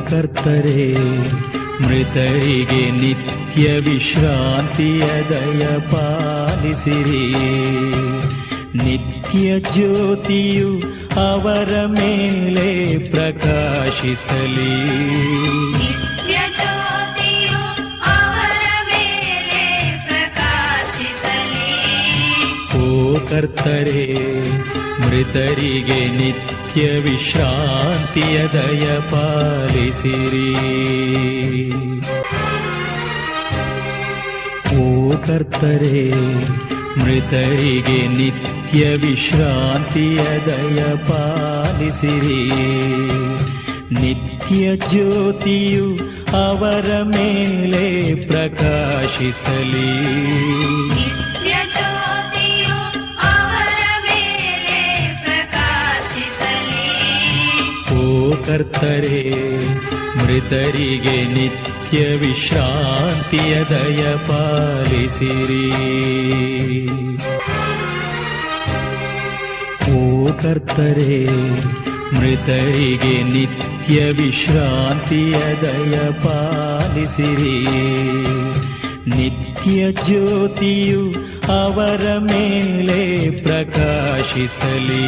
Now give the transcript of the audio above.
ಕರ್ತರೆ ಮೃತರಿಗೆ ನಿತ್ಯ ವಿಶ್ರಾಂತಿಯ ದಯ ಪಾಲಿಸಿರಿ. ನಿತ್ಯ ಜ್ಯೋತಿಯು ಅವರ ಮೇಲೆ ಪ್ರಕಾಶಿಸಲಿ. ಕರ್ತರೆ ಮೃತರಿಗೆ ನಿತ್ಯ ವಿಶ್ರಾಂತಿಯ ದಯ ಪಾಲಿಸಿರಿ. ಓ ಕರ್ತರೆ, ಮೃತರಿಗೆ ನಿತ್ಯ ವಿಶ್ರಾಂತಿಯ ದಯ ಪಾಲಿಸಿರಿ. ನಿತ್ಯ ಜ್ಯೋತಿಯು ಅವರ ಮೇಲೆ ಪ್ರಕಾಶಿಸಲಿ. ಕರ್ತರೆ, ಮೃತರಿಗೆ ನಿತ್ಯ ವಿಶ್ರಾಂತಿಯ ದಯ ಪಾಲಿಸಿರಿ. ಓ ಕರ್ತರೆ, ಮೃತರಿಗೆ ನಿತ್ಯ ವಿಶ್ರಾಂತಿಯ ದಯ ಪಾಲಿಸಿರಿ. ನಿತ್ಯ ಜ್ಯೋತಿಯು ಅವರ ಮೇಲೆ ಪ್ರಕಾಶಿಸಲಿ.